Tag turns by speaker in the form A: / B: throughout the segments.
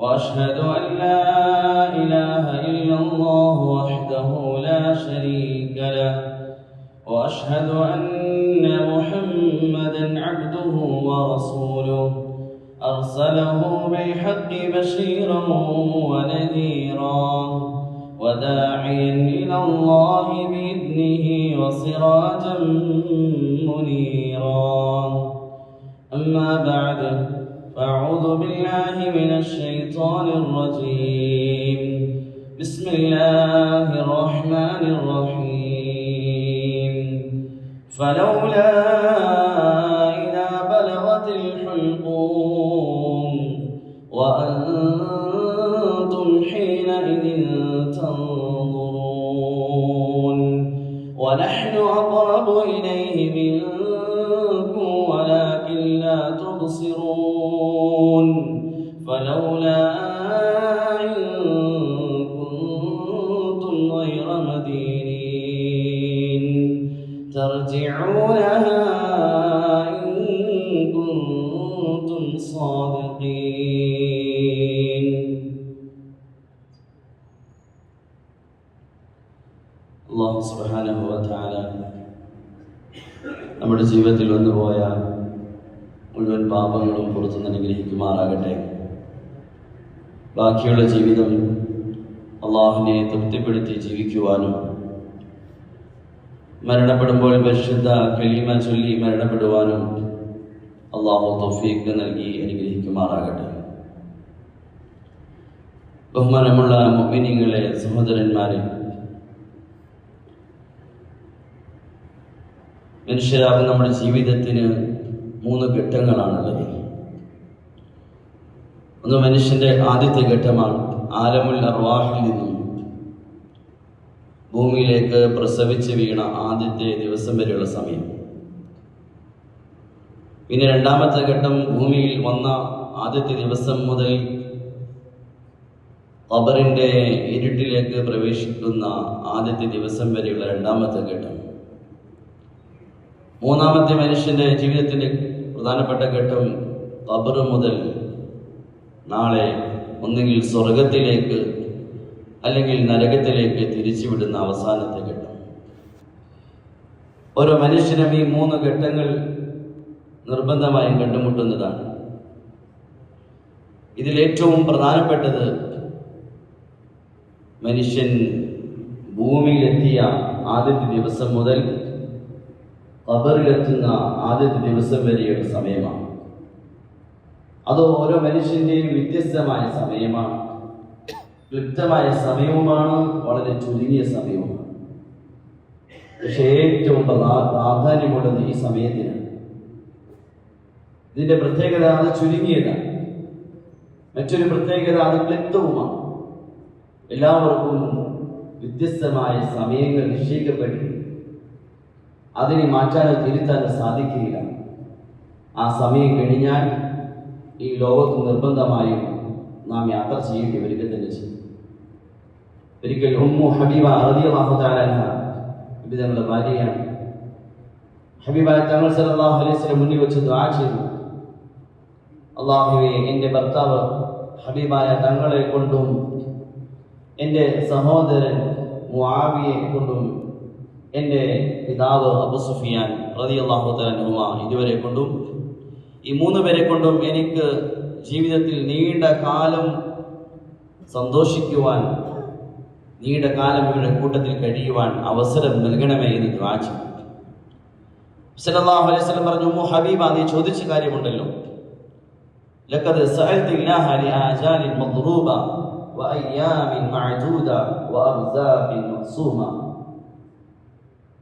A: وأشهد أن لا إله إلا الله وحده لا شريك له وأشهد أن محمدا عبده ورسوله. أرسله بالحق بشيرا ونذيرا وداعيا إلى الله بإذنه وسراجا منيرا. أما بعد فأعوذ بالله من الشيطان الرجيم. بسم الله الرحمن الرحيم. فلولا إذا بلغت الحلقوم وأنتم حينئذ تنظرون. ونحن أقرب إليه അള്ളാഹു സുബ്ഹാനഹു നമ്മുടെ ജീവിതത്തിൽ വന്നുപോയ മുഴുവൻ പാപങ്ങളും പുറത്തുനിന്ന് അനുഗ്രഹിക്കുമാറാകട്ടെ. ബാക്കിയുള്ള ജീവിതം അള്ളാഹുവിനെ തൃപ്തിപ്പെടുത്തി ജീവിക്കുവാനും മരണപ്പെടുമ്പോൾ പരിശുദ്ധ കലീമ ചൊല്ലി മരണപ്പെടുവാനും അള്ളാഹു തൗഫീഖ് നൽകി അനുഗ്രഹിക്കുമാറാകട്ടെ. ബഹുമാനമുള്ള മുഅ്മിനീങ്ങളെ സഹോദരന്മാരെ മനുഷ്യരാകും നമ്മുടെ ജീവിതത്തിന് മൂന്ന് ഘട്ടങ്ങളാണുള്ളത്. ഒന്ന് മനുഷ്യന്റെ ആദ്യത്തെ ഘട്ടമാണ് ആലമുൽ അർവാഹിൽ നിന്നും ഭൂമിയിലേക്ക് പ്രസവിച്ച് വീണ ആദ്യത്തെ ദിവസം വരെയുള്ള സമയം. പിന്നെ രണ്ടാമത്തെ ഘട്ടം ഭൂമിയിൽ വന്ന ആദ്യത്തെ ദിവസം മുതൽ ഖബറിന്റെ ഇരുട്ടിലേക്ക് പ്രവേശിക്കുന്ന ആദ്യത്തെ ദിവസം വരെയുള്ള രണ്ടാമത്തെ ഘട്ടം. മൂന്നാമത്തെ മനുഷ്യന്റെ ജീവിതത്തിന്റെ പ്രധാനപ്പെട്ട ഘട്ടം ഖബർ മുതൽ നാളെ ഒന്നുകിൽ സ്വർഗത്തിലേക്ക് അല്ലെങ്കിൽ നരകത്തിലേക്ക് തിരിച്ചുവിടുന്ന അവസാനത്തെ ഘട്ടം. ഓരോ മനുഷ്യനും ഈ മൂന്ന് ഘട്ടങ്ങൾ നിർബന്ധമായും കണ്ടുമുട്ടുന്നതാണ്. ഇതിൽ ഏറ്റവും പ്രധാനപ്പെട്ടത് മനുഷ്യൻ ഭൂമിയിലെത്തിയ ആദ്യത്തെ ദിവസം മുതൽ ഖബറിലെത്തുന്ന ആദ്യത്തെ ദിവസം വരെയുള്ള സമയമാണ്. അത് ഓരോ മനുഷ്യന്റെയും വ്യത്യസ്തമായ സമയമാണ്. ക്ലിപ്തമായ സമയവുമാണ് വളരെ ചുരുങ്ങിയ സമയവുമാണ്. പക്ഷെ ഏറ്റവും പ്രധാ- പ്രാധാന്യമുള്ളത് ഈ സമയത്തിനാണ്. ഇതിന്റെ പ്രത്യേകത അത് ചുരുങ്ങിയതാണ്. മറ്റൊരു പ്രത്യേകത അത് ക്ലിപ്തവുമാണ്. എല്ലാവർക്കും വ്യത്യസ്തമായ സമയങ്ങൾ നിശ്ചയിക്കപ്പെട്ടിട്ടുണ്ട്. അതിനെ മാറ്റാനോ തിരുത്താനോ സാധിക്കുകയില്ല. ആ സമയം കഴിഞ്ഞാൽ ഈ ലോകത്ത് നിർബന്ധമായും നാം യാത്ര ചെയ്യേണ്ടി വരിക തന്നെ ചെയ്യും. ഒരിക്കൽ ഉമ്മു ഹബീബ അൻഹ ഇത് ഭാര്യയാണ്. ഹബീബ തങ്ങൾ അലൈഹി വസല്ലം മുന്നിൽ വെച്ച് ദ്വാ ചെയ്തു. അള്ളാഹുവെ എന്റെ ഭർത്താവ് ഹബീബായ തങ്ങളെ കൊണ്ടും എന്റെ സഹോദരൻ മുവിയെ കൊണ്ടും എന്റെ പിതാവ് അബു സുഫിയാൻ റളിയല്ലാഹു തആല ഇതുവരെ കൊണ്ടും ഈ മൂന്ന് പേരെ കൊണ്ടും എനിക്ക് ജീവിതത്തിൽ നീണ്ട കാലം സന്തോഷിക്കുവാൻ നീണ്ട കാലം ഇവരുടെ കൂട്ടത്തിൽ കഴിയുവാൻ അവസരം നൽകണമേ എന്ന് ചെയ്തു. സല്ലല്ലാഹു അലൈഹി വസല്ലം പറഞ്ഞു ഉമ്മു ഹബീബ നീ ചോദിച്ച കാര്യമുണ്ടല്ലോ. ലഖദ് സഅൽതു ഇല്ലാഹ ലിആജാലിൻ മദ്റൂബ വഅയ്യാമിൻ മഅദൂദ വഅർസാഖിൻ മഖ്സൂമ.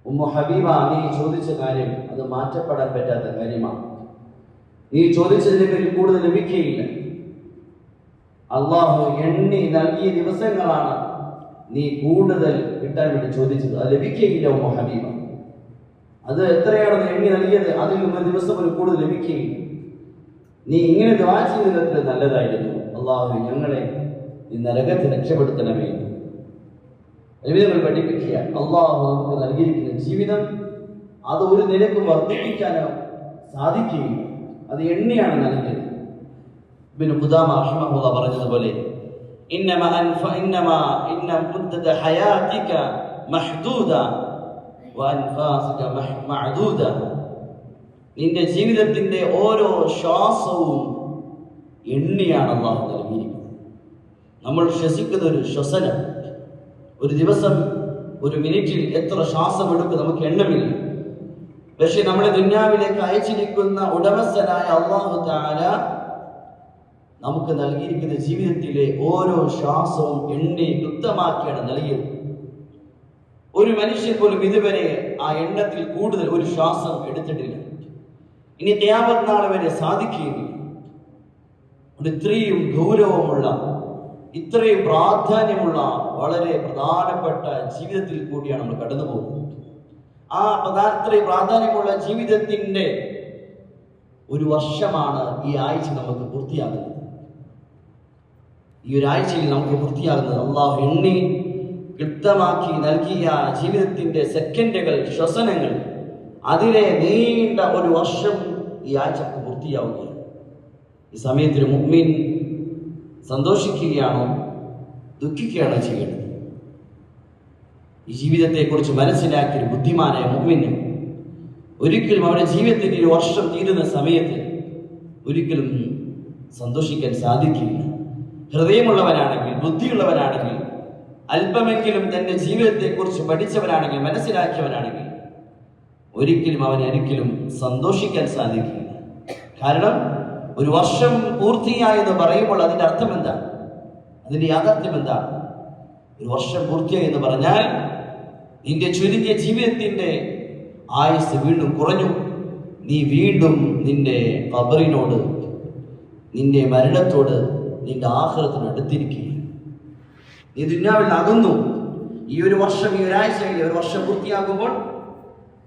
A: ഉമ്മു ഹബീബ നീ ചോദിച്ച കാര്യം അത് മാറ്റപ്പെടാൻ പറ്റാത്ത കാര്യമാണ്. നീ ചോദിച്ചതിനെ പറ്റി കൂടുതൽ ലഭിക്കുകയില്ല. അള്ളാഹു എണ്ണി നൽകിയ ദിവസങ്ങളാണ് നീ കൂടുതൽ കിട്ടാൻ വേണ്ടി ചോദിച്ചത്. അത് ലഭിക്കുകയില്ല ഉമ്മ ഹബീബ. അത് എത്രയാണ് എണ്ണി നൽകിയത് അതിൽ ഒരു ദിവസം ഒരു കൂടുതൽ ലഭിക്കുകയില്ല. നീ ഇങ്ങനെ ദ്വാ ചെയ്തതിൽ നല്ലതായിരുന്നു. അള്ളാഹു ഞങ്ങളെ ഈ നരകത്തെ രക്ഷപ്പെടുത്തണമേ. ജീവിതങ്ങൾ പഠിപ്പിക്കുക? അള്ളാഹു നമുക്ക് നൽകിയിരിക്കുന്ന ജീവിതം അത് ഒരു നിലക്കും വർദ്ധിപ്പിക്കാനോ സാധിക്കുകയില്ല. അത് എണ്ണിയാണ് നൽകിയത്. പിന്നെ ഖുദാമ റഹിമഹുള്ള പറഞ്ഞതുപോലെ ഇന്നമ അൻഫ ഇന്നമ ഇന്ന മുദ്ദത ഹയാതിക മഹ്ദൂദ വ മഹ്- മഅദൂദ നിന്റെ ജീവിതത്തിന്റെ ഓരോ ശ്വാസവും എണ്ണിയാണ് അള്ളാഹു നൽകിയിരിക്കുന്നത്. നമ്മൾ ശ്വസിക്കുന്ന ഒരു ശ്വസനം ഒരു ദിവസം ഒരു മിനിറ്റിൽ എത്ര ശ്വാസം എടുക്കും നമുക്ക് എണ്ണമില്ല. പക്ഷെ നമ്മുടെ ദുന്യാവിലേക്ക് അയച്ചിരിക്കുന്ന ഉടമസ്ഥനായ അള്ളാഹു താര നമുക്ക് നൽകിയിരിക്കുന്ന ജീവിതത്തിലെ ഓരോ ശ്വാസവും എണ്ണി കൃത്യമാക്കിയാണ് നൽകിയത്. ഒരു മനുഷ്യൻ പോലും ഇതുവരെ ആ എണ്ണത്തിൽ കൂടുതൽ ഒരു ശ്വാസം എടുത്തിട്ടില്ല. ഇനി ത്യാപത്നാളെ വരെ സാധിക്കുകയില്ല. ഒരു ഇത്രയും ഗൗരവമുള്ള ഇത്രയും പ്രാധാന്യമുള്ള വളരെ പ്രധാനപ്പെട്ട ജീവിതത്തിൽ കൂടിയാണ് നമ്മൾ കടന്നു പോകുന്നത്. ആ ഇത്രയും പ്രാധാന്യമുള്ള ജീവിതത്തിന്റെ ഒരു വർഷമാണ് ഈ ആഴ്ച നമുക്ക് പൂർത്തിയാകുന്നത്. ഈ ഒരു ആഴ്ചയിൽ നമുക്ക് പൂർത്തിയാകുന്നത് അള്ളാഹു എണ്ണി വ്യക്തമാക്കി നൽകിയ ജീവിതത്തിന്റെ സെക്കൻഡുകൾ ശ്വസനങ്ങൾ അതിലെ നീണ്ട ഒരു വർഷം ഈ ആഴ്ച പൂർത്തിയാവുകയാണ്. ഈ സമയത്തിൽ മുഗ്മിൻ സന്തോഷിക്കുകയാണോ? ദുഃഖിക്കുകയാണോ ചെയ്യേണ്ടത്? ഈ ജീവിതത്തെക്കുറിച്ച് മനസ്സിലാക്കിയ ബുദ്ധിമാനായ മുഗ്മിന് ഒരിക്കലും അവരുടെ ജീവിതത്തിന്റെ ഒരു വർഷം തീരുന്ന സമയത്ത് ഒരിക്കലും സന്തോഷിക്കാൻ സാധിക്കില്ല. ഹൃദയമുള്ളവനാണെങ്കിൽ ബുദ്ധിയുള്ളവനാണെങ്കിൽ അല്പമെങ്കിലും തന്റെ ജീവിതത്തെക്കുറിച്ച് പഠിച്ചവനാണെങ്കിൽ മനസ്സിലാക്കിയവനാണെങ്കിൽ ഒരിക്കലും അവൻ ഒരിക്കലും സന്തോഷിക്കാൻ സാധിക്കില്ല. കാരണം ഒരു വർഷം പൂർത്തിയായെന്ന് പറയുമ്പോൾ അതിന്റെ അർത്ഥം എന്താ? അതിന്റെ യാഥാർത്ഥ്യം എന്താ? ഒരു വർഷം പൂർത്തിയായി എന്ന് പറഞ്ഞാൽ നിന്റെ ചുരുങ്ങിയ ജീവിതത്തിന്റെ ആയുസ് വീണ്ടും കുറഞ്ഞു. നീ വീണ്ടും നിന്റെ കബറിനോട് നിന്റെ മരണത്തോട് നിന്റെ ആഹ്ലത്തിന് അടുത്തിരിക്കുകയാണ്. നീ ദുന്യാവിൽ അകന്നു. ഈ ഒരു വർഷം ഈ ഒരാഴ്ചയിൽ ഒരു വർഷം പൂർത്തിയാകുമ്പോൾ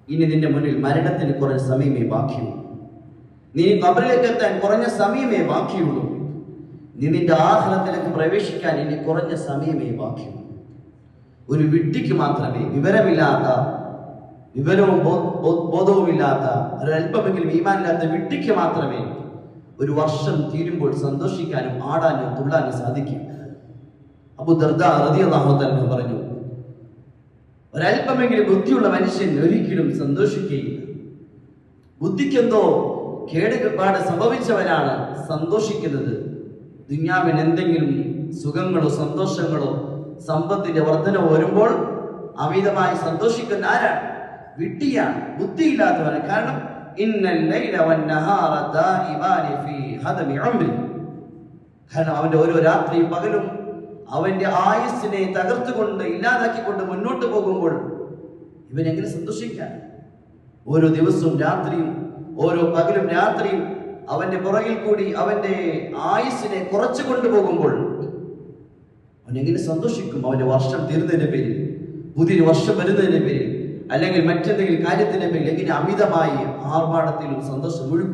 A: ഇനി നിന്റെ മുന്നിൽ മരണത്തിന് കുറേ സമയമേ ബാക്കിയുള്ളൂ. നീ കബറിലേക്കെത്താൻ കുറഞ്ഞ സമയമേ ബാക്കിയുള്ളൂ. നീ നിന്റെ ആഹ്ലത്തിലേക്ക് പ്രവേശിക്കാൻ ഇനി കുറഞ്ഞ സമയമേ ബാക്കിയുള്ളൂ. ഒരു വിഡ്ഢിക്ക് മാത്രമേ വിവരമില്ലാത്ത വിവരവും ബോധവുമില്ലാത്ത ഒരല്പമെങ്കിലും ഈമാനില്ലാത്ത വിഡ്ഢിക്ക് മാത്രമേ ഒരു വർഷം തീരുമ്പോൾ സന്തോഷിക്കാനും ആടാനും തുള്ളാനും സാധിക്കും. അബു റളിയല്ലാഹു തആല പറഞ്ഞു ഒരല്പമെങ്കിലും ബുദ്ധിയുള്ള മനുഷ്യൻ ഒരിക്കലും സന്തോഷിക്കുകയില്ല. ബുദ്ധിക്കെന്തോ കേടുപാട് സംഭവിച്ചവനാണ് സന്തോഷിക്കുന്നത്. ദുന്യാവിൽ എന്തെങ്കിലും സുഖങ്ങളോ സന്തോഷങ്ങളോ സമ്പത്തിന്റെ വർധന വരുമ്പോൾ അമിതമായി സന്തോഷിക്കുന്ന ആരാണ്? വിട്ടിയാണ് ബുദ്ധിയില്ലാത്തവന് കാരണം കാരണം അവന്റെ ഓരോ രാത്രിയും പകലും അവന്റെ ആയുസ്സിനെ തകർത്തുകൊണ്ട് ഇല്ലാതാക്കിക്കൊണ്ട് മുന്നോട്ട് പോകുമ്പോൾ ഇവൻ എങ്ങനെ സന്തോഷിക്കാൻ? ഓരോ ദിവസവും രാത്രിയും ഓരോ പകലും രാത്രിയും അവന്റെ പുറകിൽ കൂടി അവന്റെ ആയുസിനെ കുറച്ചു കൊണ്ടുപോകുമ്പോൾ അവൻ എങ്ങനെ സന്തോഷിക്കും? അവന്റെ വർഷം തീർന്നതിന്റെ പേരിൽ പുതിയൊരു വർഷം വരുന്നതിന്റെ പേരിൽ അല്ലെങ്കിൽ മറ്റെന്തെങ്കിലും കാര്യത്തിന്റെ പേരിൽ എങ്ങനെ അമിതമായി ആർഭാടത്തിലും സന്തോഷം മുഴുകും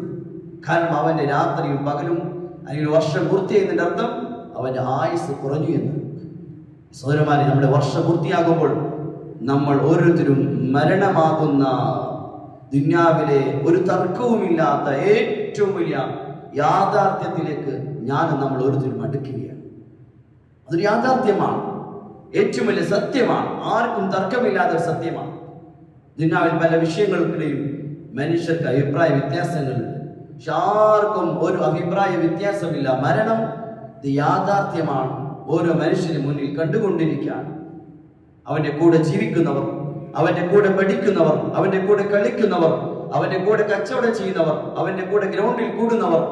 A: കാരണം അവന്റെ രാത്രിയും പകലും അല്ലെങ്കിൽ വർഷം പൂർത്തിയായതിന്റെ അർത്ഥം അവന്റെ ആയുസ് കുറഞ്ഞു എന്ന്. സൗരമാരി നമ്മുടെ വർഷം പൂർത്തിയാകുമ്പോൾ നമ്മൾ ഓരോരുത്തരും മരണമാകുന്ന ദുന്യാവിലെ ഒരു തർക്കവുമില്ലാത്ത ഏറ്റവും വലിയ യാഥാർത്ഥ്യത്തിലേക്ക് ഞാൻ നമ്മൾ ഓരോരുത്തരും അടുക്കുകയാണ്. അതൊരു യാഥാർത്ഥ്യമാണ്. ഏറ്റവും വലിയ സത്യമാണ്. ആർക്കും തർക്കമില്ലാത്ത ഒരു സത്യമാണ്. ദുന്യാവിൽ പല വിഷയങ്ങൾക്കിടയും മനുഷ്യർക്ക് അഭിപ്രായ വ്യത്യാസങ്ങളുണ്ട്. പക്ഷെ ആർക്കും ഒരു അഭിപ്രായ വ്യത്യാസമില്ല. മരണം ഇത് യാഥാർത്ഥ്യമാണ്. ഓരോ മനുഷ്യന് മുന്നിൽ കണ്ടുകൊണ്ടിരിക്കുകയാണ്. അവന്റെ കൂടെ ജീവിക്കുന്നവർ അവന്റെ കൂടെ പഠിക്കുന്നവർ അവന്റെ കൂടെ കളിക്കുന്നവർ അവന്റെ കൂടെ കച്ചവടം ചെയ്യുന്നവർ അവന്റെ കൂടെ ഗ്രൗണ്ടിൽ കൂടുന്നവർ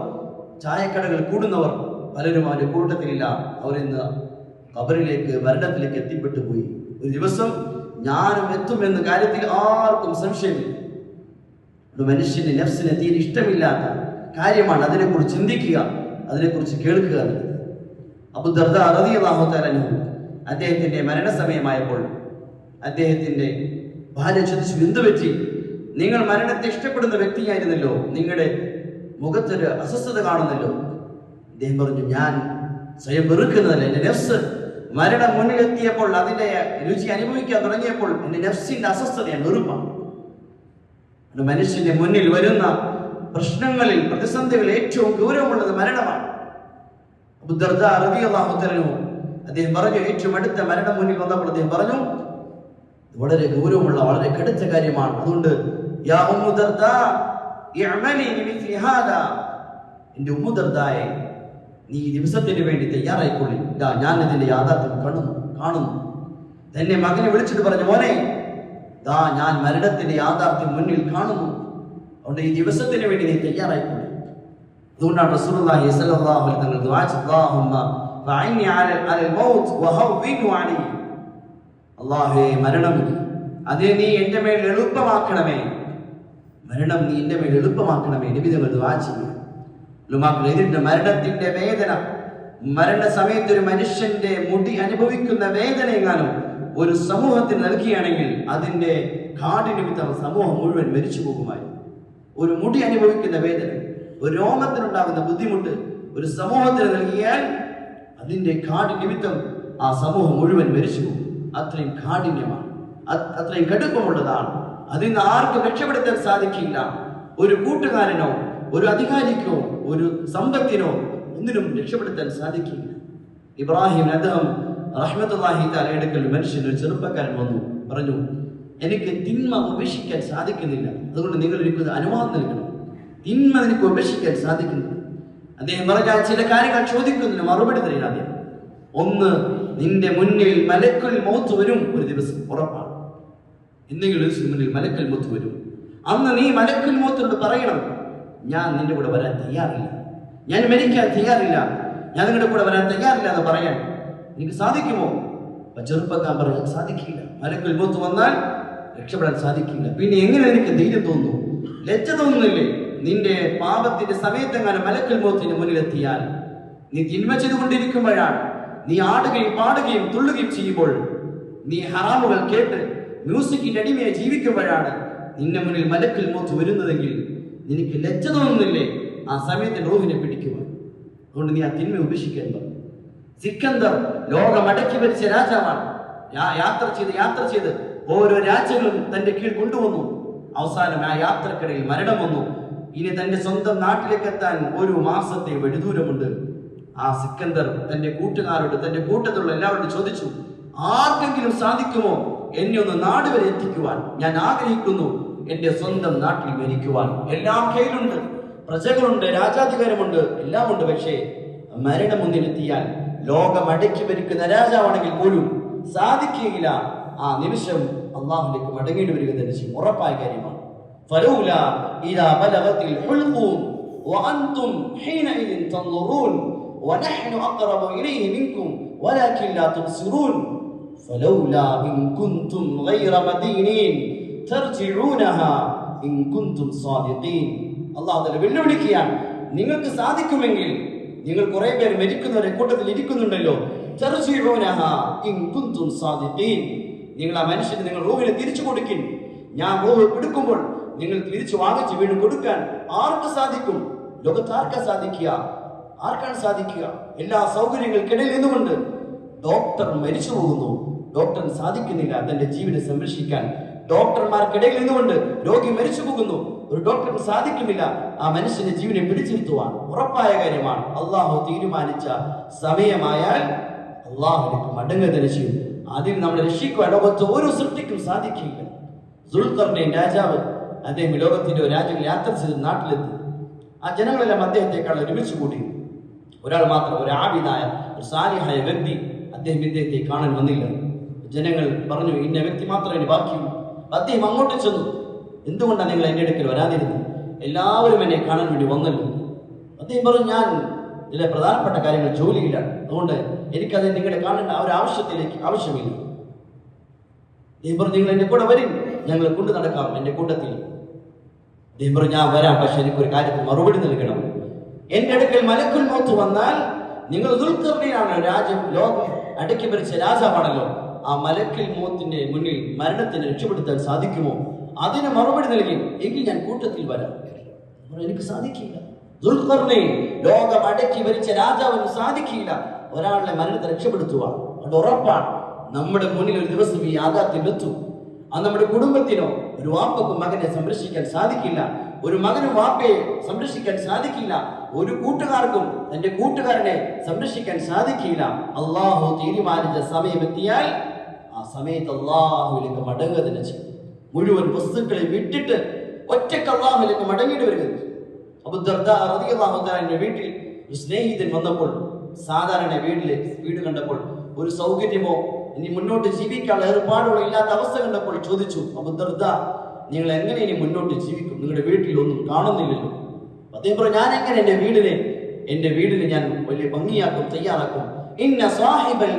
A: ചായക്കടകൾ കൂടുന്നവർ പലരും അവന്റെ കൂട്ടത്തിലില്ല. അവരിന്ന് കബറിലേക്ക് മരണത്തിലേക്ക് എത്തിപ്പെട്ടു പോയി. ഒരു ദിവസം ഞാനും എത്തുമെന്ന കാര്യത്തിൽ ആർക്കും സംശയമില്ല. ഒരു മനുഷ്യന് നഫ്സിന് തീരെ ഇഷ്ടമില്ലാത്ത കാര്യമാണ് അതിനെക്കുറിച്ച് ചിന്തിക്കുക അതിനെക്കുറിച്ച് കേൾക്കുക
B: അബുദർദ റളിയല്ലാഹുതആലഹു അദ്ദേഹത്തിന്റെ മരണസമയമായപ്പോൾ അദ്ദേഹത്തിന്റെ ഭാര്യ ചോദിച്ചു എന്തു പറ്റി? നിങ്ങൾ മരണത്തെ ഇഷ്ടപ്പെടുന്ന വ്യക്തിയായിരുന്നല്ലോ. നിങ്ങളുടെ മുഖത്തൊരു അസ്വസ്ഥത കാണുന്നല്ലോ. അദ്ദേഹം പറഞ്ഞു ഞാൻ സ്വയം വെറുക്കുന്നതല്ല. എന്റെ നെഫ്സ് മരണം മുന്നിലെത്തിയപ്പോൾ അതിന്റെ രുചി അനുഭവിക്കാൻ തുടങ്ങിയപ്പോൾ എന്റെ നെഫ്സിന്റെ അസ്വസ്ഥതയാണ് വെറുപ്പാണ്. മനുഷ്യന്റെ മുന്നിൽ വരുന്ന പ്രശ്നങ്ങളിൽ പ്രതിസന്ധികളിൽ ഏറ്റവും ഗൗരവമുള്ളത് മരണമാണ്. അദ്ദേഹം പറഞ്ഞു ഏറ്റവും അടുത്ത മരണം മുന്നിൽ വന്നപ്പോൾ അദ്ദേഹം പറഞ്ഞു വളരെ ഗൗരവമുള്ള വളരെ കടുത്ത കാര്യമാണ്. അതുകൊണ്ട് എന്റെ ഉമ്മുദർദായെ നീ ദിവസത്തിന് വേണ്ടി തയ്യാറായിക്കൊള്ളി. ഇതാ ഞാൻ ഇതിന്റെ യാഥാർത്ഥ്യം കാണുന്നു കാണുന്നു. തന്നെ മകനെ വിളിച്ചിട്ട് പറഞ്ഞു മോനെ ദാ ഞാൻ മരണത്തിന്റെ യാഥാർത്ഥ്യം മുന്നിൽ കാണുന്നു. അതുകൊണ്ട് ഈ ദിവസത്തിന് വേണ്ടി നീ തയ്യാറായിക്കൊള്ളി. അതുകൊണ്ടാണ് റസൂലുള്ളാഹി സ്വല്ലല്ലാഹു അലൈഹി തങ്ങൾ ദുആ അല്ലാഹുമ്മ അലൽ അല്ലാഹുവേ മരണം അതെ നീ എന്റെ മേൽ എളുപ്പമാക്കണമേ. മരണം നീ എന്റെ മേൽ എളുപ്പമാക്കണമേ. നബി തങ്ങൾ ദുആ ചെയ്യുക. ഉലമാക്കൾ എതിരുടെ മരണത്തിന്റെ വേദന. ഒരു മനുഷ്യന്റെ മുടി അനുഭവിക്കുന്ന വേദന എങ്ങാനും ഒരു സമൂഹത്തിന് നൽകുകയാണെങ്കിൽ അതിന്റെ കാഠിന്യമിത്തം സമൂഹം മുഴുവൻ മരിച്ചു പോകുമായി ഒരു മുടി അനുഭവിക്കുന്ന വേദന ഒരു രോമത്തിനുണ്ടാകുന്ന ബുദ്ധിമുട്ട് ഒരു സമൂഹത്തിന് നൽകിയാൽ അതിന്റെ കാഠിന്യമിത്തം ആ സമൂഹം മുഴുവൻ മരിച്ചു പോകും. അത്രയും കാഠിന്യമാണ്. അത് അത്രയും കടുപ്പമുള്ളതാണ്. അതിൽ നിന്ന് ആർക്കും രക്ഷപ്പെടുത്താൻ സാധിക്കില്ല. ഒരു കൂട്ടുകാരനോ ഒരു അധികാരിക്കോ ഒരു സമ്പത്തിനോ ഒന്നിനും രക്ഷപ്പെടുത്താൻ സാധിക്കില്ല. ഇബ്രാഹിം അദ്ദേഹം റഹ്മത്തുല്ലാഹി തലയെടുക്കൽ മനുഷ്യൻ ഒരു ചെറുപ്പക്കാരൻ വന്നു. പറഞ്ഞു എനിക്ക് തിന്മ ഉപേക്ഷിക്കാൻ സാധിക്കുന്നില്ല. അതുകൊണ്ട് നിങ്ങൾ എനിക്ക് അനുവാദം നൽകണം. തിന്മ എനിക്ക് ഉപേക്ഷിക്കാൻ സാധിക്കുന്നില്ല. അദ്ദേഹം പറഞ്ഞാൽ ചില കാര്യങ്ങൾ ചോദിക്കുന്നതിന് മറുപടി തരില്ല അദ്ദേഹം. ഒന്ന് നിന്റെ മുന്നിൽ മലക്കുൽ മൗത്ത് വരും ഒരു ദിവസം ഉറപ്പാണ്. എന്തെങ്കിലും മുന്നിൽ മലക്കൽ മൗത്ത് വരും. അന്ന് നീ മലക്കുൽ മൗത്തോട് പറയണം ഞാൻ നിന്റെ കൂടെ വരാൻ തയ്യാറില്ല. ഞാൻ മരിക്കാൻ തയ്യാറില്ല. ഞാൻ നിങ്ങളുടെ കൂടെ വരാൻ തയ്യാറില്ല എന്ന് പറയാൻ എനിക്ക് സാധിക്കുമോ? ചെറുപ്പക്കാൻ പറയാൻ സാധിക്കില്ല. മലക്കുൽ മൗത്ത് വന്നാൽ രക്ഷപ്പെടാൻ സാധിക്കില്ല. പിന്നെ എങ്ങനെ എനിക്ക് ധൈര്യം തോന്നുന്നു ലജ്ജ തോന്നുന്നില്ലേ? നിന്റെ പാപത്തിന്റെ സമയത്തെങ്ങാനും മലക്കൽ മൗത്തിന്റെ മുന്നിലെത്തിയാൽ നീ തിന്മ ചെയ്തുകൊണ്ടിരിക്കുമ്പോഴാണ്. നീ ആടുകയും പാടുകയും തുള്ളുകയും ചെയ്യുമ്പോൾ നീ ഹറാമുകൾ കേട്ട് മ്യൂസിക്കിന്റെ അടിമയെ ജീവിക്കുമ്പോഴാണ് നിന്റെ മുന്നിൽ മലക്കിൽ മോത്ത് വരുന്നതെങ്കിൽ നിനക്ക് ലജ്ജ തോന്നുന്നില്ലേ ആ സമയത്ത് ലോഹിനെ പിടിക്കുവാൻ. അതുകൊണ്ട് നീ ആ തിന്മ ഉപേക്ഷിക്കാൻ പറഞ്ഞു സിക്കന്ദർ ലോകം അടക്കി ഭരിച്ച രാജാവാണ് യാത്ര ചെയ്ത് യാത്ര ചെയ്ത് ഓരോ രാജ്യങ്ങളും തന്റെ കീഴിൽ കൊണ്ടുവന്നു. അവസാനം ആ യാത്രക്കിടയിൽ മരണം വന്നു. ഇനി തന്റെ സ്വന്തം നാട്ടിലേക്ക് എത്താൻ ഒരു മാസത്തെ വഴിദൂരമുണ്ട്. ആ സിക്കന്ദർ തന്റെ കൂട്ടുകാരോട് തന്റെ കൂട്ടത്തിലുള്ള എല്ലാവരോടും ചോദിച്ചു ആർക്കെങ്കിലും സാധിക്കുമോ? എന്നെ ഒന്ന് നാട് വരെ എത്തിക്കുവാൻ. ഞാൻ ആഗ്രഹിക്കുന്നു എന്റെ സ്വന്തം നാട്ടിൽ മരിക്കുവാൻ. എല്ലാം കയ്യിലുണ്ട്. പ്രജകളുണ്ട് രാജാധികാരമുണ്ട് എല്ലാം ഉണ്ട്. പക്ഷേ മരണം മുന്നിലെത്തിയാൽ ലോകം അടക്കി ഭരിക്കുന്ന രാജാവാണെങ്കിൽ പോലും സാധിക്കുകയില്ല. ആ നിമിഷം അള്ളാഹുലേക്ക് മടങ്ങേണ്ടി വരിക തന്നെ ചെയ്യും. ഉറപ്പായ കാര്യമാണ്. ഫലൂല ഇതാ ബലഗത്തിൽ ഹുൽഖും വഅൻതും ഹീനഇദിൻ ونحن أقرب إليه منكم ولكن لا تبصرون فلولا إن كنتم غير مدينين ترجعونها إن كنتم صادقين അള്ളാഹു തല വെല്ലുവിളിക്കുകയാണ് നിങ്ങൾക്ക് സാധിക്കുമെങ്കിൽ നിങ്ങൾ കുറെ പേര് മരിക്കുന്നവരെ കൂട്ടത്തിൽ ഇരിക്കുന്നുണ്ടല്ലോ തർജിഊനഹ ഇൻ കുന്തും സാദിഖീൻ. നിങ്ങൾ ആ മനുഷ്യന് നിങ്ങൾ റൂഹിനെ തിരിച്ചു കൊടുക്കിൻ ഞാൻ റൂഹ് എടുക്കുമ്പോൾ നിങ്ങൾ തിരിച്ചു വാങ്ങിച്ച് വീണ്ടും കൊടുക്കാൻ ആർക്ക് സാധിക്കും ലോകത്ത് ആർക്കാ സാധിക്കുക ആർക്കാണ് സാധിക്കുക? എല്ലാ സൗകര്യങ്ങൾക്കിടയിൽ നിന്നുകൊണ്ട് ഡോക്ടർ മരിച്ചു പോകുന്നു. ഡോക്ടറിന് സാധിക്കുന്നില്ല. തന്റെ ജീവിതം സംരക്ഷിക്കാൻ ഡോക്ടർമാർക്കിടയിൽ നിന്നുകൊണ്ട് രോഗി മരിച്ചു പോകുന്നു. ഒരു ഡോക്ടറിന് സാധിക്കുന്നില്ല. ആ മനുഷ്യന്റെ ജീവനെ പിടിച്ചിരുത്തുവാൻ ഉറപ്പായ കാര്യമാണ്. അള്ളാഹു തീരുമാനിച്ച സമയമായാൽ അള്ളാഹുലേക്ക് മടങ്ങുക തന്നെ അതിൽ നമ്മളെ രക്ഷിക്കുവാൻ ലോകത്ത് ഓരോ സൃഷ്ടിക്കും സാധിക്കില്ല സുൽഖർണൈൻ രാജാവ് അദ്ദേഹം ലോകത്തിന്റെ രാജ്യങ്ങൾ യാത്ര ചെയ്ത് നാട്ടിലെത്തി. ആ ജനങ്ങളെല്ലാം അദ്ദേഹത്തെക്കാൾ ഒരുമിച്ച് കൂടി. ഒരാൾ മാത്രം ഒരു ആബിദായ ഒരു സാലിഹായ വ്യക്തി അദ്ദേഹം ഇദ്ദേഹത്തെ കാണാൻ വന്നില്ല. ജനങ്ങൾ പറഞ്ഞു ഇന്ന വ്യക്തി മാത്രമേ ഇനി ബാക്കിയുള്ളൂ അദ്ദേഹം അങ്ങോട്ട് ചെന്നു. എന്തുകൊണ്ടാണ് നിങ്ങൾ എന്റെ അടുക്കൽ വരാതിരുന്നത്? എല്ലാവരും എന്നെ കാണാൻ വേണ്ടി വന്നല്ലോ. അദ്ദേഹം പറഞ്ഞു ഞാൻ ചില പ്രധാനപ്പെട്ട കാര്യങ്ങൾ ജോലിയില്ല അതുകൊണ്ട് എനിക്കത് നിങ്ങളെ കാണേണ്ട ആ ഒരു ആവശ്യത്തിലേക്ക് ആവശ്യമില്ല. അദ്ദേഹം പറഞ്ഞു നിങ്ങൾ എന്റെ കൂടെ വരും ഞങ്ങൾ കൊണ്ടു നടക്കാം എന്റെ കൂട്ടത്തിൽ. അദ്ദേഹം പറഞ്ഞു ഞാൻ വരാം. പക്ഷെ എനിക്കൊരു കാര്യത്തിൽ മറുപടി നൽകണം. എന്റെ അടുക്കൽ മലക്കുൽ മൗത്ത് വന്നാൽ
A: നിങ്ങൾ ദുൽഖർണിയാണ് രാജ്യം ലോകം അടക്കി ഭരിച്ച രാജാവാണല്ലോ. ആ മലക്കിൽ മൂത്തിന്റെ മുന്നിൽ മരണത്തിന് രക്ഷപ്പെടുത്താൻ സാധിക്കുമോ? അതിന് മറുപടി നൽകി എങ്കിൽ ഞാൻ കൂട്ടത്തിൽ വരാം. എനിക്ക് സാധിക്കില്ല. ദുൽഖർണൈൻ ലോകം അടക്കി ഭരിച്ച രാജാവിന് സാധിക്കില്ല. ഒരാളെ മരണത്തെ രക്ഷപ്പെടുത്തുക അത് ഉറപ്പാണ്. നമ്മുടെ മുന്നിൽ ഒരു ദിവസം ഈ യാഥാർത്ഥ്യം എത്തും. അത് നമ്മുടെ കുടുംബത്തിനോ ഒരു വാപ്പക്കും മകനെ സംരക്ഷിക്കാൻ സാധിക്കില്ല. ഒരു മകനും വാപ്പയെ സംരക്ഷിക്കാൻ സാധിക്കില്ല ഒരു കൂട്ടുകാർക്കും തന്റെ കൂട്ടുകാരനെ സംരക്ഷിക്കാൻ സാധിക്കില്ല. അള്ളാഹു തീരുമാനിച്ച സമയം എത്തിയാൽ ആ സമയത്ത് അള്ളാഹുവിലേക്ക് മടങ്ങുക തന്നെ ചെയ്യും. മുഴുവൻ വസ്തുക്കളെ വിട്ടിട്ട് ഒറ്റയ്ക്ക് അള്ളാഹുലേക്ക് മടങ്ങിയിട്ട് വരുന്നത് റളിയല്ലാഹുവിന്റെ വീട്ടിൽ ഒരു സ്നേഹിതൻ വന്നപ്പോൾ സാധാരണ വീട്ടിൽ വീട് കണ്ടപ്പോൾ ഒരു സൗകര്യമോ ഇനി മുന്നോട്ട് ജീവിക്കാനുള്ള ഏർപ്പാടുകളോ ഇല്ലാത്ത അവസ്ഥ കണ്ടപ്പോൾ ചോദിച്ചു അബു ദർദ നിങ്ങൾ എങ്ങനെ ഇനി മുന്നോട്ട് ജീവിക്കും? നിങ്ങളുടെ വീട്ടിൽ ഒന്നും കാണുന്നില്ലല്ലോ. അദ്ദേഹം പറഞ്ഞു ഞാൻ എങ്ങനെ എന്റെ വീടിനെ എന്റെ വീടിനെ ഞാൻ വലിയ ഭംഗിയാക്കും തയ്യാറാക്കും? ഇന്ന സാഹിബൽ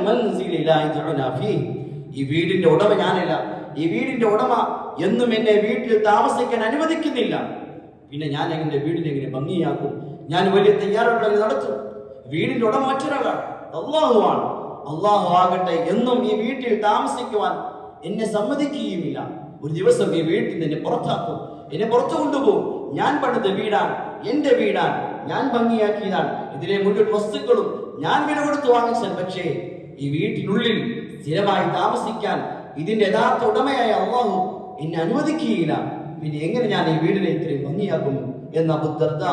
A: ഈ വീടിന്റെ ഉടമ ഞാനല്ല. ഈ വീടിന്റെ ഉടമ എന്നും എന്നെ വീട്ടിൽ താമസിക്കാൻ അനുവദിക്കുന്നില്ല. പിന്നെ ഞാൻ എങ്ങനെ വീടിനെ എങ്ങനെ ഭംഗിയാക്കും? ഞാൻ വലിയ തയ്യാറെടുപ്പുകൾ നടത്തും. വീടിന്റെ ഉടമ മറ്റൊരാളാണ്. അള്ളാഹുവാണ് അള്ളാഹു ആകട്ടെ എന്നും ഈ വീട്ടിൽ താമസിക്കുവാൻ എന്നെ സമ്മതിക്കുകയുമില്ല. ഒരു ദിവസം ഈ വീട്ടിൽ നിന്ന് എന്നെ പുറത്താക്കും. എന്നെ പുറത്തു കൊണ്ടുപോകും. ഞാൻ പണിത വീടാണ്. എന്റെ വീടാണ്. ഞാൻ ഭംഗിയാക്കിയതാണ്. ഇതിലെ മുഴുവൻ വസ്തുക്കളും ഞാൻ വില കൊടുത്ത് വാങ്ങിച്ചാൽ പക്ഷേ ഈ വീട്ടിനുള്ളിൽ സ്ഥിരമായി താമസിക്കാൻ ഇതിന്റെ യഥാർത്ഥ ഉടമയായ അള്ളാഹു എന്നെ അനുവദിക്കുകയില്ല. പിന്നെ എങ്ങനെ ഞാൻ ഈ വീടിനെ ഇത്രയും ഭംഗിയാക്കും എന്ന അബു ദർദ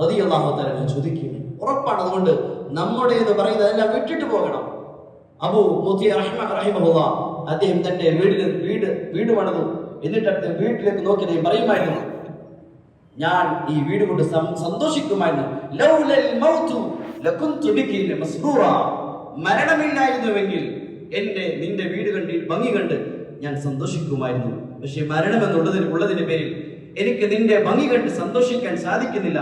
A: റതി അള്ളാഹു ചോദിക്കുകയാണ്. ഉറപ്പാണ് അതുകൊണ്ട് നമ്മുടെ എന്ന് പറയുന്നത് എല്ലാം വിട്ടിട്ട് പോകണം. അബു മുത്തി റഹ്മ റഹിമഹുള്ള അദ്ദേഹം തന്റെ വീടിന് വീട് വീട് പണിതു. എന്നിട്ട് അദ്ദേഹം വീട്ടിലേക്ക് നോക്കി അദ്ദേഹം പറയുമായിരുന്നു ഞാൻ ഈ വീട് കൊണ്ട് സന്തോഷിക്കുമായിരുന്നു. മരണമില്ലായിരുന്നുവെങ്കിൽ എന്റെ നിന്റെ വീട് കണ്ട് ഭംഗി കണ്ട് ഞാൻ സന്തോഷിക്കുമായിരുന്നു. പക്ഷെ മരണം എന്നുള്ളതിന് ഉള്ളതിന്റെ പേരിൽ എനിക്ക് നിന്റെ ഭംഗി കണ്ട് സന്തോഷിക്കാൻ സാധിക്കുന്നില്ല.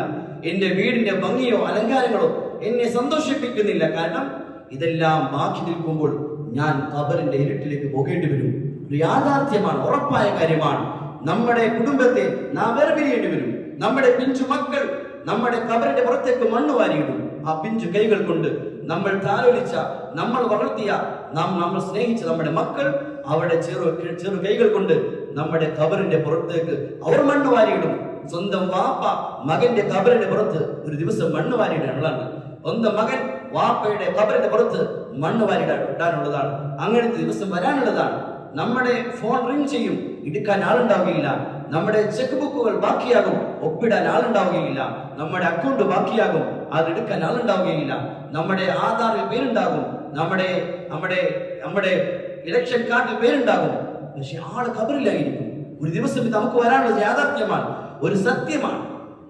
A: എന്റെ വീടിന്റെ ഭംഗിയോ അലങ്കാരങ്ങളോ എന്നെ സന്തോഷിപ്പിക്കുന്നില്ല. കാരണം ഇതെല്ലാം ബാക്കി നിൽക്കുമ്പോൾ ഞാൻ ഖബറിന്റെ ഇരുട്ടിലേക്ക് പോകേണ്ടി വരും. യാഥാർത്ഥ്യമാണ് ഉറപ്പായ കാര്യമാണ്. നമ്മുടെ കുടുംബത്തെ നാം വേർപിരിയേണ്ടി വരും. നമ്മുടെ പിഞ്ചു മക്കൾ നമ്മുടെ കബറിന്റെ പുറത്തേക്ക് മണ്ണ് വാരിയിടും. ആ പിഞ്ചു കൈകൾ കൊണ്ട് നമ്മൾ താലോലിച്ച നമ്മൾ വളർത്തിയ നാം നമ്മൾ സ്നേഹിച്ച നമ്മുടെ മക്കൾ അവരുടെ ചെറു ചെറു കൈകൾ കൊണ്ട് നമ്മുടെ കബറിന്റെ പുറത്തേക്ക് അവർ മണ്ണ് വാരിയിടും. സ്വന്തം വാപ്പ മകന്റെ കബറിന്റെ പുറത്ത് ഒരു ദിവസം മണ്ണ് വാരിയിടാനുള്ളതാണ്. സ്വന്തം മകൻ വാപ്പയുടെ കബറിന്റെ പുറത്ത് മണ്ണ് വാരിടാൻ ഇടാനുള്ളതാണ്. അങ്ങനത്തെ ദിവസം വരാനുള്ളതാണ്. നമ്മുടെ ഫോൺ റിംഗ് ചെയ്യും. എടുക്കാൻ ആളുണ്ടാവുകയില്ല. നമ്മുടെ ചെക്ക് ബുക്കുകൾ ബാക്കിയാകും. ഒപ്പിടാൻ ആളുണ്ടാവുകയില്ല. നമ്മുടെ അക്കൗണ്ട് ബാക്കിയാകും. അത് എടുക്കാൻ ആളുണ്ടാവുകയില്ല. നമ്മുടെ ആധാറിൽ പേരുണ്ടാകും. നമ്മുടെ നമ്മുടെ നമ്മുടെ ഇലക്ഷൻ കാർഡിൽ പേരുണ്ടാകും. പക്ഷെ ആൾ കബറിലായിരിക്കും ഒരു ദിവസം ഇത് നമുക്ക് വരാനുള്ളത് യാഥാർത്ഥ്യമാണ്. ഒരു സത്യമാണ്.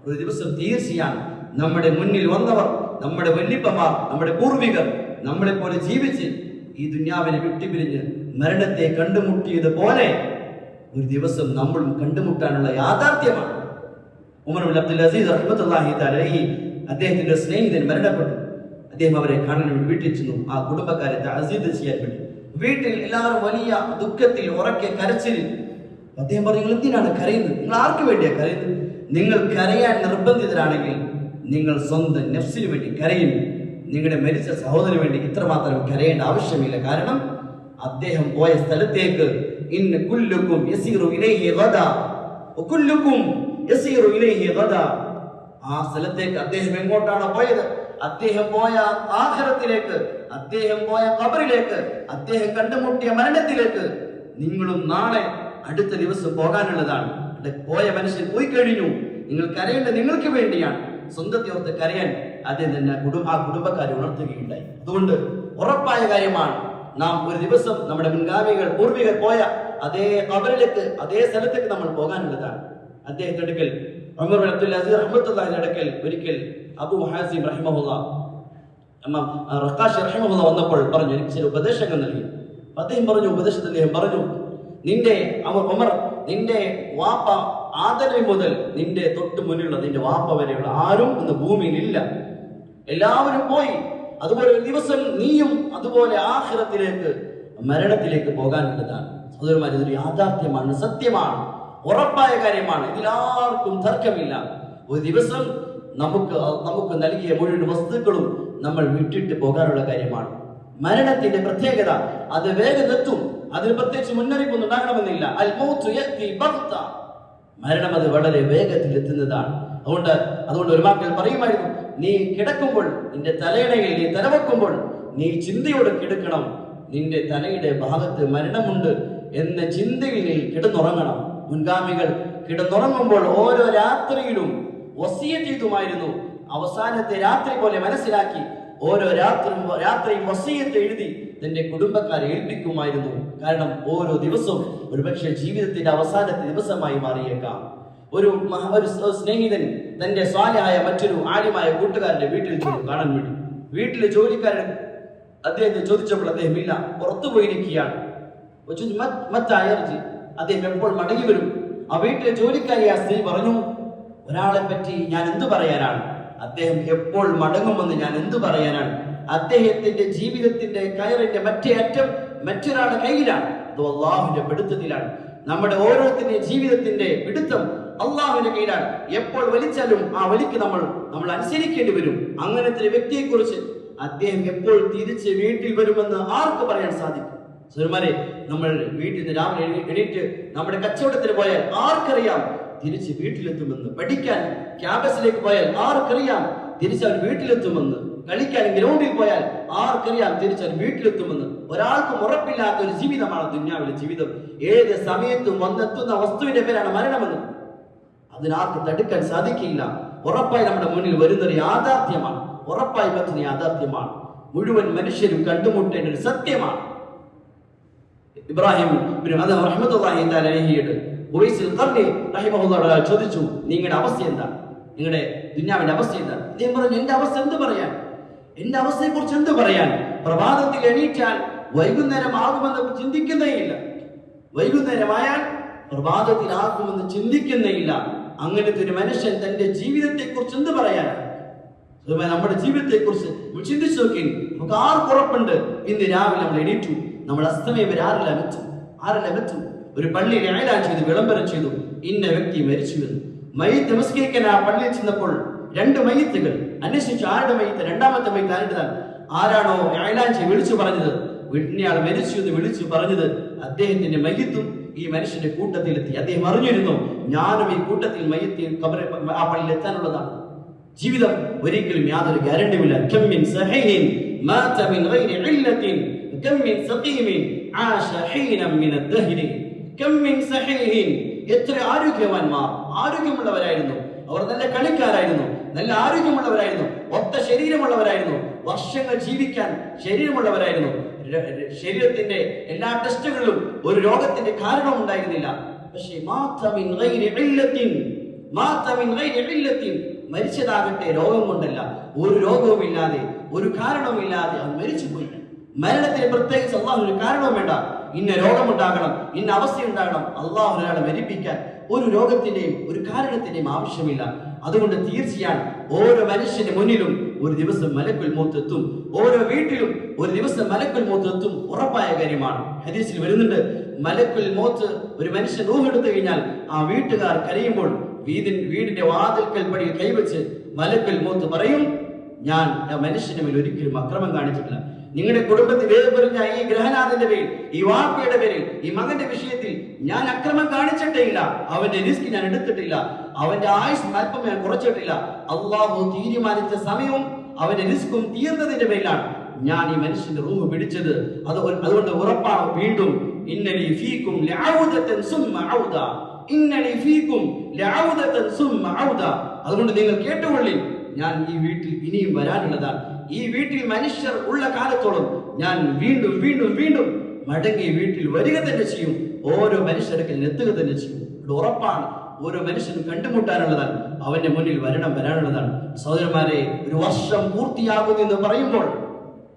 A: ഒരു ദിവസം തീർച്ചയാണ്. നമ്മുടെ മുന്നിൽ വന്നവർ നമ്മുടെ വല്യപ്പമാർ നമ്മുടെ പൂർവികർ നമ്മളെ പോലെ ജീവിച്ച് ഈ ദുന്യാവിനെ വിട്ടുപിരിഞ്ഞ് മരണത്തെ കണ്ടുമുട്ടിയത് പോലെ ഒരു ദിവസം നമ്മളും കണ്ടുമുട്ടാനുള്ള യാഥാർത്ഥ്യമാണ്. ഉമർ അബ്ദുൽ അസീസ് അഹമ്മത്തല്ലാഹി തലഹി അദ്ദേഹത്തിന്റെ സ്നേഹിതൻ മരണപ്പെട്ടു. അദ്ദേഹം അവരെ കാണാൻ വേണ്ടി വീട്ടിൽ ചെന്നു. ആ കുടുംബക്കാരെ അസീദ് ചെയ്യാൻ വേണ്ടി. വീട്ടിൽ എല്ലാവരും വലിയ ദുഃഖത്തിൽ ഉറക്കെ കരച്ചിലിൽ. അദ്ദേഹം പറഞ്ഞു നിങ്ങൾ എന്തിനാണ് കരയുന്നത്? നിങ്ങൾ ആർക്ക് വേണ്ടിയാണ് കരയുന്നത്? നിങ്ങൾ കരയാൻ നിർബന്ധിതരാണെങ്കിൽ നിങ്ങൾ സ്വന്തം നെഫ്സിന് വേണ്ടി കരയും. നിങ്ങളുടെ മരിച്ച സഹോദരന് വേണ്ടി ഇത്രമാത്രം കരയേണ്ട ആവശ്യമില്ല. കാരണം അദ്ദേഹം പോയ സ്ഥലത്തേക്ക് ഇന്ന് കുല്ലുക്കും ഗദാ. ആ സ്ഥലത്തേക്ക് അദ്ദേഹം എങ്ങോട്ടാണ് പോയത്? അദ്ദേഹം പോയ ആഖിറത്തിലേക്ക് അദ്ദേഹം പോയ ഖബറിലേക്ക് അദ്ദേഹം കണ്ടുമുട്ടിയ മരണത്തിലേക്ക്. നിങ്ങളും നാളെ അടുത്ത ദിവസം പോകാനുള്ളതാണ്. പോയ മനുഷ്യൻ പോയി കഴിഞ്ഞു. നിങ്ങൾ കരയേണ്ടത് നിങ്ങൾക്ക് വേണ്ടിയാണ്. സ്വന്തത്തെ ഓർത്ത് കരയാൻ അദ്ദേഹം തന്നെ കുടുംബ ആ കുടുംബക്കാരെ ഉണർത്തുകയുണ്ടായി. അതുകൊണ്ട് ഉറപ്പായ കാര്യമാണ് നാം ഒരു ദിവസം നമ്മുടെ മുൻഗാമികൾ പൂർവികർ പോയ അതേ ഖബറിലേക്ക് അതേ സ്ഥലത്തേക്ക് നമ്മൾ പോകാനുള്ളതാണ്. അദ്ദേഹത്തിന്റെ അടുക്കൽ ഉമർ അബ്ദുൽ അസീർ റഹ്മത്തുള്ളാഹിന്റെ അടുക്കൽ ഒരിക്കൽ അബു ഹാസിം റഹിമഹുല്ല റക്കാഷ് റഹിമഹുല്ല വന്നപ്പോൾ പറഞ്ഞു എനിക്ക് ചില ഉപദേശങ്ങൾ നൽകി. അദ്ദേഹം പറഞ്ഞു ഉപദേശത്തിൽ അദ്ദേഹം പറഞ്ഞു നിന്റെ അവർ ഉമർ നിന്റെ വാപ്പ ആദരവ് മുതൽ നിന്റെ തൊട്ട് മുന്നിലുള്ള നിന്റെ വാപ്പ വരെയുള്ള ആരും ഇന്ന് ഭൂമിയിൽ ഇല്ല എല്ലാവരും പോയി. അതുപോലെ ഒരു ദിവസം നീയും അതുപോലെ ആഹ്ലത്തിലേക്ക് മരണത്തിലേക്ക് പോകാനുള്ളതാണ്. മാതിരി ഇതൊരു യാഥാർത്ഥ്യമാണ് സത്യമാണ് ഉറപ്പായ കാര്യമാണ്. ഇതിലാർക്കും തർക്കമില്ല. ഒരു ദിവസം നമുക്ക് നമുക്ക് നൽകിയ മുഴുവൻ വസ്തുക്കളും
B: നമ്മൾ വിട്ടിട്ട് പോകാനുള്ള കാര്യമാണ്. മരണത്തിന്റെ പ്രത്യേകത അത് വേഗം എത്തും. അതിന് പ്രത്യേകിച്ച് മുന്നറിയിപ്പൊന്നും ഉണ്ടാകണമെന്നില്ല. അൽ മൗത്ത്. മരണം അത് വളരെ വേഗത്തിൽ എത്തുന്നതാണ്. അതുകൊണ്ട് അതുകൊണ്ട് ഒരു മക്കൾ പറയുമായിരുന്നു നീ കിടക്കുമ്പോൾ നിന്റെ തലയിണയിൽ നീ തലവെക്കുമ്പോൾ നീ ചിന്തയോടെ കിടക്കണം. നിന്റെ തലയുടെ ഭാഗത്ത് മരണമുണ്ട് എന്ന ചിന്തയിൽ നീ കിടന്നുറങ്ങണം. മുൻഗാമികൾ കിടന്നുറങ്ങുമ്പോൾ ഓരോ രാത്രിയിലും വസിയ ചെയ്തുമായിരുന്നു. അവസാനത്തെ രാത്രി പോലെ മനസ്സിലാക്കി ഓരോ രാത്രി രാത്രിയും വസീയത്ത് എഴുതി തന്റെ കുടുംബക്കാരെ ഏൽപ്പിക്കുമായിരുന്നു. കാരണം ഓരോ ദിവസവും ഒരുപക്ഷെ ജീവിതത്തിന്റെ അവസാനത്തെ ദിവസമായി മാറിയേക്കാം. ഒരു ഒരു സ്നേഹിതൻ തന്റെ സ്വാലയായ മറ്റൊരു ആര്യമായ കൂട്ടുകാരന്റെ വീട്ടിൽ ചെന്നു കാണാൻ വേണ്ടി. വീട്ടിലെ ജോലിക്കാരൻ അദ്ദേഹത്തെ ചോദിച്ചപ്പോൾ അദ്ദേഹം ഇല്ല പുറത്തു പോയിരിക്കുകയാണ്. മറ്റായർജി ചോദിച്ചു, "മത്- അദ്ദേഹം എപ്പോൾ മടങ്ങി വരും? ആ വീട്ടിലെ ജോലിക്കാരി ആ സ്ത്രീ പറഞ്ഞു ഒരാളെ പറ്റി ഞാൻ എന്തു പറയാനാണ്? അദ്ദേഹം എപ്പോൾ മടങ്ങുമെന്ന് ഞാൻ എന്തു പറയാനാണ്? അദ്ദേഹത്തിന്റെ ജീവിതത്തിന്റെ കയറിന്റെ മറ്റേ അറ്റം മറ്റൊരാളുടെ കയ്യിലാണ് അത് അള്ളാഹുവിന്റെ പിടുത്തത്തിലാണ്. നമ്മുടെ ഓരോരുത്തരുടെയും ജീവിതത്തിന്റെ പിടുത്തം അള്ളാഹുവിന്റെ കയ്യിലാണ് എപ്പോൾ വലിച്ചാലും ആ വലിക്ക് നമ്മൾ നമ്മൾ അനുസരിക്കേണ്ടി വരും. അങ്ങനത്തെ ഒരു വ്യക്തിയെ കുറിച്ച് അദ്ദേഹം എപ്പോൾ തിരിച്ച് വീട്ടിൽ വരുമെന്ന് ആർക്ക് പറയാൻ സാധിക്കും? സുരമാരെ നമ്മൾ വീട്ടിൽ നിന്ന് രാവിലെ എണീറ്റ് നമ്മുടെ കച്ചവടത്തിന് പോയാൽ ആർക്കറിയാം തിരിച്ച് വീട്ടിലെത്തുമെന്ന്? പഠിക്കാൻ ക്യാമ്പസിലേക്ക് പോയാൽ ആർക്കറിയാം തിരിച്ച് അവൻ വീട്ടിലെത്തുമെന്ന്? കളിക്കാൻ ഗ്രൗണ്ടിൽ പോയാൽ ആർക്കറിയാം തിരിച്ചാൽ വീട്ടിലെത്തുമെന്ന്. ഒരാൾക്കും ഉറപ്പില്ലാത്ത ഒരു ജീവിതമാണ് ദുന്യാവിലെ ജീവിതം. ഏത് സമയത്തും വന്നെത്തുന്ന വസ്തുവിന്റെ പേരാണ് മരണമെന്ന്. അതിനാർക്ക് തടുക്കാൻ സാധിക്കില്ല. ഉറപ്പായി നമ്മുടെ മുന്നിൽ വരുന്നൊരു യാഥാർത്ഥ്യമാണ്. ഉറപ്പായി പറ്റുന്ന യാഥാർത്ഥ്യമാണ്. മുഴുവൻ മനുഷ്യരും കണ്ടുമുട്ടേണ്ട ഒരു സത്യമാണ്. ഇബ്രാഹിം ചോദിച്ചു നിങ്ങളുടെ അവസ്ഥ എന്താ? നിങ്ങളുടെ ദുന്യാവിന്റെ അവസ്ഥ എന്താ? അദ്ദേഹം പറഞ്ഞു എന്റെ അവസ്ഥ എന്ത് പറയാൻ? എന്റെ അവസ്ഥയെ കുറിച്ച് എന്ത് പറയാൻ? പ്രഭാതത്തിൽ എണീറ്റാൽ വൈകുന്നേരം ആകുമെന്ന് ചിന്തിക്കുന്നേ ഇല്ല വൈകുന്നേരമായാൽ പ്രഭാതത്തിലാകുമെന്ന് ചിന്തിക്കുന്നേ ഇല്ല അങ്ങനത്തെ ഒരു മനുഷ്യൻ തന്റെ ജീവിതത്തെ കുറിച്ച് എന്ത് പറയാൻ നമ്മുടെ ജീവിതത്തെ കുറിച്ച് നമ്മൾ ചിന്തിച്ചു നോക്കി. നമുക്ക് ആർക്ക് ഉറപ്പുണ്ട്? ഇന്ന് രാവിലെ നമ്മൾ എണീറ്റു. നമ്മൾ അസ്തമയം വരെ ആരെല്ലാം എത്തും? ആരെല്ലാം ഒരു പള്ളിയിൽ അയലാൻ ചെയ്തു വിളംബരം ചെയ്തു. ഇന്ന വ്യക്തി മരിച്ചു എന്ന്. മൈ നമസ്കരിക്കാൻ ആ പള്ളിയിൽ ചെന്നപ്പോൾ രണ്ട് മയ്യത്തുകൾ അന്വേഷിച്ചു ആരുടെ മയ്യത്ത് രണ്ടാമത്തെ മയ്യത്ത് ആരുടെ ആരാണോ അയലാഴ്ച വിളിച്ചു പറഞ്ഞത്? വീട്ടിനെയാൾ മരിച്ചു എന്ന് വിളിച്ചു പറഞ്ഞത് അദ്ദേഹത്തിന്റെ മയ്യത്തും ഈ മനുഷ്യന്റെ കൂട്ടത്തിലെത്തി. അദ്ദേഹം അറിഞ്ഞിരുന്നു ഞാനും ഈ കൂട്ടത്തിൽ മയ്യത്തിൽ കബറെ ആ പള്ളിയിൽ എത്താനുള്ളതാണ്. ജീവിതം ഒരിക്കലും യാതൊരു ഗ്യാരണ്ടിയുമില്ല. എത്ര ആരോഗ്യവാന്മാർ. ആരോഗ്യമുള്ളവരായിരുന്നു. അവർ നല്ല കളിക്കാരായിരുന്നു. നല്ല ആരോഗ്യമുള്ളവരായിരുന്നു. ഒത്ത ശരീരമുള്ളവരായിരുന്നു. വർഷങ്ങൾ ജീവിക്കാൻ ശരീരമുള്ളവരായിരുന്നു. ശരീരത്തിന്റെ എല്ലാ ടെസ്റ്റുകളിലും ഒരു രോഗത്തിന്റെ കാരണം ഉണ്ടായിരുന്നില്ല. പക്ഷേ മരിച്ചതാകട്ടെ രോഗം കൊണ്ടല്ല. ഒരു രോഗവുമില്ലാതെ ഒരു കാരണവുമില്ലാതെ അവൻ മരിച്ചുപോയി. മരണത്തിന് പ്രത്യേകിച്ച് അള്ളാഹു ഒരു കാരണവും വേണ്ട. ഇന്ന രോഗമുണ്ടാകണം ഇന്ന അവസ്ഥയുണ്ടാകണം. അള്ളാഹു ഒരാളെ മരിപ്പിക്കാൻ ഒരു രോഗത്തിന്റെയും ഒരു കാരണത്തിന്റെയും ആവശ്യമില്ല. അതുകൊണ്ട് തീർച്ചയാണ് ഓരോ മനുഷ്യന്റെ മുന്നിലും ഒരു ദിവസം മലക്കുൽ മൂത്തെത്തും ഓരോ വീട്ടിലും ഒരു ദിവസം മലക്കുൽ മൂത്തെത്തും ഉറപ്പായ കാര്യമാണ്. ഹദീസിൽ വരുന്നുണ്ട് മലക്കുൽ മൂത്ത് ഒരു മനുഷ്യൻ റൂഹെടുത്തു കഴിഞ്ഞാൽ ആ വീട്ടുകാർ കരയുമ്പോൾ വീടിൻ വീടിന്റെ വാതിൽക്കൽ പടിയിൽ കൈവച്ച് മലക്കുൽ മൂത്ത് പറയും ഞാൻ മനുഷ്യന്റെ മേൽ ഒരിക്കലും അക്രമം കാണിച്ചിട്ടില്ല. നിങ്ങളുടെ കുടുംബത്തിൽ വേദപെറിഞ്ഞ ഈ ഗ്രഹനാഥന്റെ പേരിൽ ഈ വാപ്പയുടെ പേരിൽ ഈ മകന്റെ വിഷയത്തിൽ ഞാൻ അക്രമം കാണിച്ചിട്ടേ ഇല്ല. അവന്റെ റിസ്ക് ഞാൻ എടുത്തിട്ടില്ല. അവന്റെ ആയുസ് ഞാൻ കുറച്ചിട്ടില്ല. അള്ളാഹു തീരുമാനിച്ച സമയവും അവന്റെ റിസ്കും തീർന്നതിന്റെ പേരിലാണ് ഞാൻ ഈ മനുഷ്യന്റെ റൂഹ് പിടിച്ചത്. അത് അതുകൊണ്ട് ഉറപ്പാണ് വീണ്ടും ഇന്നലി ഫീക്കും അതുകൊണ്ട് നിങ്ങൾ കേട്ടുകൊള്ളി ഞാൻ ഈ വീട്ടിൽ ഇനിയും വരാനുള്ളതാണ് ഈ വീട്ടിൽ മനുഷ്യർ ഉള്ള കാലത്തോളം ഞാൻ വീണ്ടും വീണ്ടും വീണ്ടും മടങ്ങി വീട്ടിൽ വരിക തന്നെ ചെയ്യും. ഓരോ മനുഷ്യർക്കും എത്തുക തന്നെ ചെയ്യും. ഉറപ്പാണ്. ഓരോ മനുഷ്യനും കണ്ടുമുട്ടാനുള്ളതാണ്. അവന്റെ മുന്നിൽ വരണം വരാനുള്ളതാണ്. സഹോദരന്മാരെ ഒരു വർഷം പൂർത്തിയാകുന്നു എന്ന് പറയുമ്പോൾ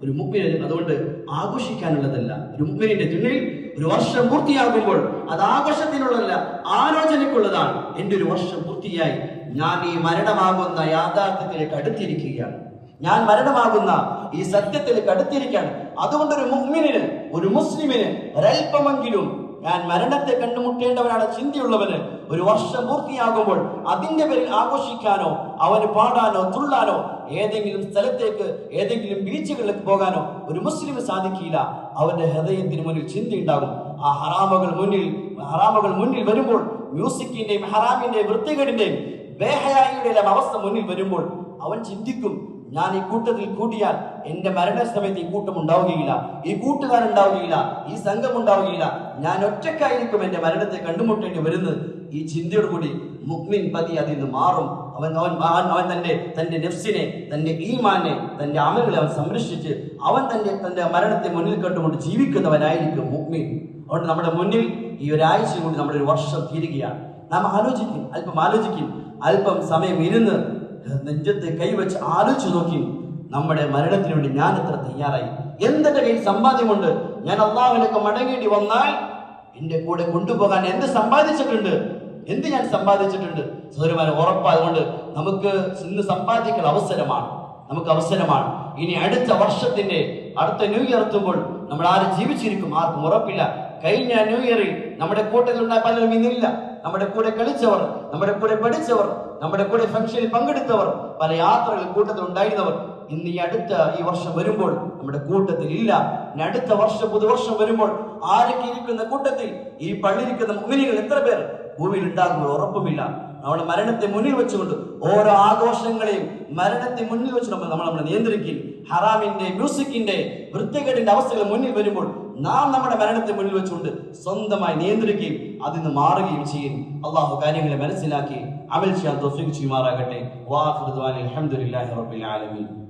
B: ഒരു മുഗ്മിന് അതുകൊണ്ട് ആഘോഷിക്കാനുള്ളതല്ല. ഒരു മുഗ്മിനിന്റെ തുണിയിൽ ഒരു വർഷം പൂർത്തിയാകുമ്പോൾ അത് ആഘോഷത്തിനുള്ളതല്ല ആലോചനയ്ക്കുള്ളതാണ്. എന്റെ ഒരു വർഷം പൂർത്തിയായി. ഞാൻ ഈ മരണമാകുന്ന യാഥാർത്ഥ്യത്തിലേക്ക് അടുത്തിരിക്കുകയാണ്. ഞാൻ മരണമാകുന്ന ഈ സത്യത്തിലേക്ക് അടുത്തിരിക്കുകയാണ്. അതുകൊണ്ട് ഒരു മുഗ്മിനിന് ഒരു മുസ്ലിമിന് ഒരല്പമെങ്കിലും ഞാൻ മരണത്തെ കണ്ടുമുട്ടേണ്ടവനാണ് ചിന്തയുള്ളവന്. ഒരു വർഷം പൂർത്തിയാകുമ്പോൾ അതിന്റെ പേരിൽ ആഘോഷിക്കാനോ അവന് പാടാനോ തുള്ളാനോ
A: ഏതെങ്കിലും സ്ഥലത്തേക്ക് ഏതെങ്കിലും ബീച്ചുകളിലേക്ക് പോകാനോ ഒരു മുസ്ലിം സാധിക്കില്ല. അവന്റെ ഹൃദയത്തിന് മുന്നിൽ ചിന്തയുണ്ടാകും. ആ ഹറാമകൾ മുന്നിൽ ഹറാമകൾ മുന്നിൽ വരുമ്പോൾ മ്യൂസിക്കിന്റെയും ഹറാമിന്റെയും വൃത്തികേടിന്റെയും ബേഹയായിയുടെ അവസ്ഥ മുന്നിൽ വരുമ്പോൾ അവൻ ചിന്തിക്കും ഞാൻ ഈ കൂട്ടത്തിൽ കൂട്ടിയാൽ എന്റെ മരണസമയത്ത് ഈ കൂട്ടം ഉണ്ടാവുകയില്ല. ഈ കൂട്ടുകാർ ഉണ്ടാവുകയില്ല. ഈ സംഘം ഉണ്ടാവുകയില്ല. ഞാൻ ഒറ്റക്കായിരിക്കും എന്റെ മരണത്തെ കണ്ടുമുട്ടേണ്ടി വരുന്നത്. ഈ ചിന്തയോട് കൂടി മുഗ്മിൻ പതി അതിൽ നിന്ന് മാറും. അവൻ അവൻ അവൻ തന്റെ തന്റെ നെഫ്സിനെ തന്റെ ഈമാനെ തന്റെ അമലുകളെ അവൻ സംരക്ഷിച്ച് അവൻ തന്റെ തന്റെ മരണത്തെ മുന്നിൽ കണ്ടുകൊണ്ട് ജീവിക്കുന്നവനായിരിക്കും മുഗ്മിൻ. അതുകൊണ്ട് നമ്മുടെ മുന്നിൽ ഈ ഒരാഴ്ച കൊണ്ട് നമ്മുടെ ഒരു വർഷം തീരുകയാണ്. നാം ആലോചിക്കും. അല്പം ആലോചിക്കും. അല്പം സമയം ഇരുന്ന് നെഞ്ചത്തെ കൈവച്ച് ആലോചിച്ച് നോക്കി. നമ്മുടെ മരണത്തിന് വേണ്ടി ഞാൻ എത്ര തയ്യാറായി? എന്തെന്റെ കയ്യിൽ സമ്പാദ്യമുണ്ട്? ഞാൻ അള്ളാഹുവിനൊക്കെ മടങ്ങേണ്ടി വന്നാൽ എന്റെ കൂടെ കൊണ്ടുപോകാൻ എന്ത് സമ്പാദിച്ചിട്ടുണ്ട്? എന്ത് ഞാൻ സമ്പാദിച്ചിട്ടുണ്ട്? സഹോദരമാരെ ഉറപ്പായതുകൊണ്ട് നമുക്ക് ഇന്ന് സമ്പാദിക്കൽ അവസരമാണ്. നമുക്ക് അവസരമാണ്. ഇനി അടുത്ത വർഷത്തിന്റെ അടുത്ത ന്യൂ ഇയർ എത്തുമ്പോൾ നമ്മൾ ആരും ജീവിച്ചിരിക്കും? ആർക്കും ഉറപ്പില്ല. കഴിഞ്ഞ ന്യൂ ഇയറിൽ നമ്മുടെ കൂട്ടത്തിലുണ്ടായ പലരും ഇന്നില്ല. നമ്മുടെ കൂടെ കളിച്ചവർ നമ്മുടെ കൂടെ പഠിച്ചവർ നമ്മുടെ കൂടെ ഫംഗ്ഷനിൽ പങ്കെടുത്തവർ പല യാത്രകളിൽ കൂട്ടത്തിൽ ഉണ്ടായിരുന്നവർ ഇന്ന് ഈ അടുത്ത ഈ വർഷം വരുമ്പോൾ നമ്മുടെ കൂട്ടത്തിൽ ഇല്ല. ഇനി അടുത്ത വർഷം പുതുവർഷം വരുമ്പോൾ ആരൊക്കെ ഇരിക്കുന്ന കൂട്ടത്തിൽ? ഈ പള്ളിയിരിക്കുന്ന മുമ്പിനികൾ എത്ര പേർ? ഭൂമിയിൽ ഉണ്ടാകുമ്പോൾ ഉറപ്പുമില്ല. നമ്മുടെ മരണത്തെ മുന്നിൽ വെച്ചുകൊണ്ട് ഓരോ ആഘോഷങ്ങളെയും മരണത്തെ മുന്നിൽ വെച്ച് നമ്മൾ നമ്മൾ നമ്മളെ നിയന്ത്രിക്കുകയും ഹറാമിന്റെ മ്യൂസിക്കിന്റെ വൃത്തികേടിന്റെ അവസ്ഥകൾ മുന്നിൽ വരുമ്പോൾ നാം നമ്മുടെ മരണത്തെ മുന്നിൽ വെച്ചുകൊണ്ട് സ്വന്തമായി നിയന്ത്രിക്കുകയും അതിൽ നിന്ന് മാറുകയും ചെയ്യും അള്ളാഹു കാര്യങ്ങളെ മനസ്സിലാക്കി അമൽ ചെയ്യാൻ തോഫിക്ക് ചെയ്യുമാറാകട്ടെ. വാഹൃദ്വാൻ അലഹമുല്ലാ റബ്ബിൽ ആലമീൻ.